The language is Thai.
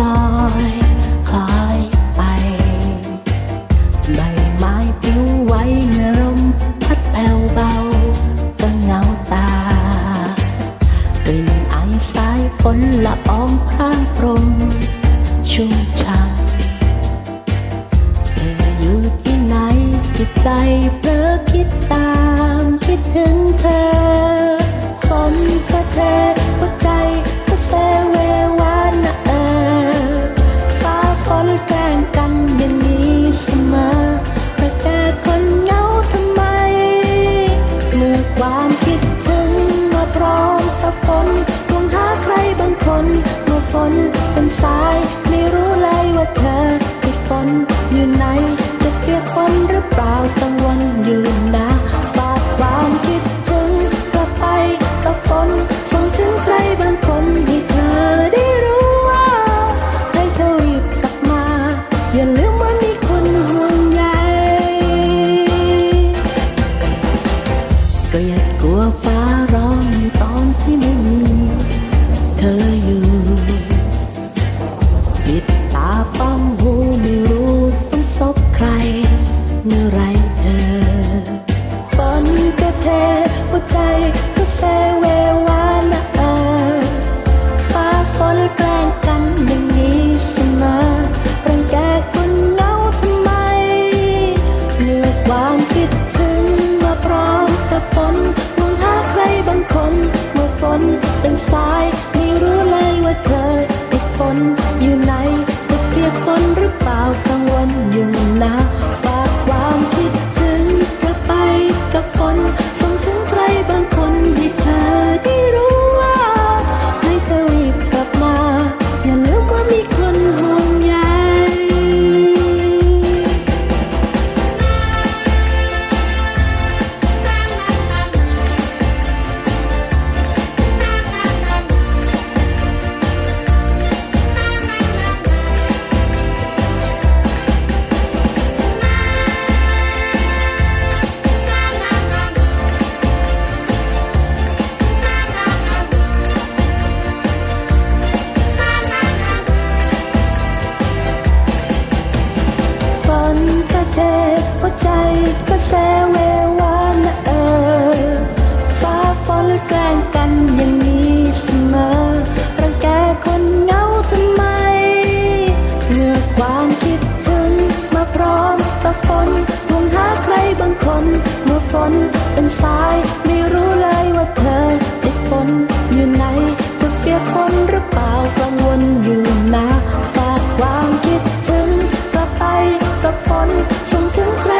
ลอยคล้อยไป ใบไม้ผิวไหวเมื่มพัดแผ่วเบาก็เงาตากลิ่นไอสายฝนละอองพรางพรมชุ่มช่ำเธออยู่ที่ไหนจิตใจเพ้อคิดตามคิดถึง หรือเปล่าต้องวนอยู่นาน ก็เซเววานะเออฟ้าฝนแกล้งกันย่งนี้เสมอรังแกคุเงาทำไมเลือความคิดถึงมาพร้อมกับฝนมองหาใครบางคนมื่ฝนเป็นสายไม่รู้เลยว่าเธอ นเป็นสาย ไม่รู้เลยว่าเธอติดฝนอยู่ไหน จะเปียกฝนหรือเปล่ากังวลอยู่นะฝากความคิดถึงกลับไปกับฝนส่งถึงใคร